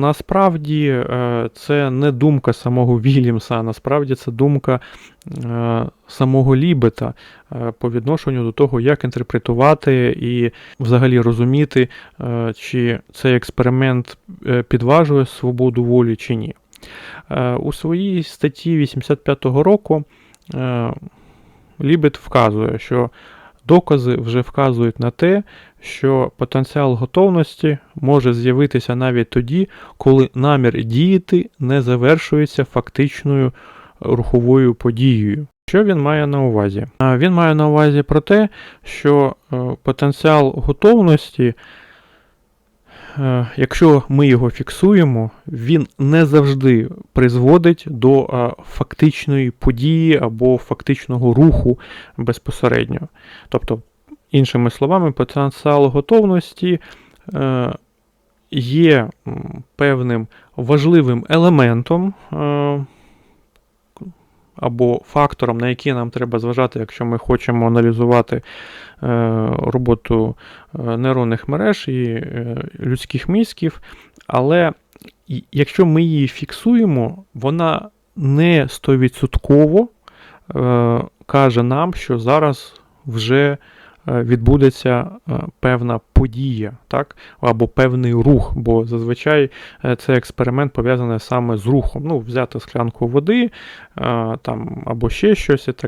Насправді е, це не думка самого Вільямса, насправді це думка е, самого Лібета е, по відношенню до того, як інтерпретувати і взагалі розуміти, чи цей експеримент підважує свободу волі чи ні. У своїй статті 85-го року Лібет вказує, що докази вже вказують на те, що потенціал готовності може з'явитися навіть тоді, коли намір діяти не завершується фактичною руховою подією. Що він має на увазі? Він має на увазі про те, що е, потенціал готовності, якщо ми його фіксуємо, він не завжди призводить до е, фактичної події або фактичного руху безпосередньо. Тобто, іншими словами, потенціал готовності е, є певним важливим елементом е, або фактором, на який нам треба зважати, якщо ми хочемо аналізувати е, роботу е, нейронних мереж і е, людських мізків. Але якщо ми її фіксуємо, вона не 100% е, каже нам, що зараз вже відбудеться е, певна подія, так? або певний рух, бо зазвичай е, цей експеримент пов'язаний саме з рухом. Ну, взяти склянку води е, там, або ще щось і так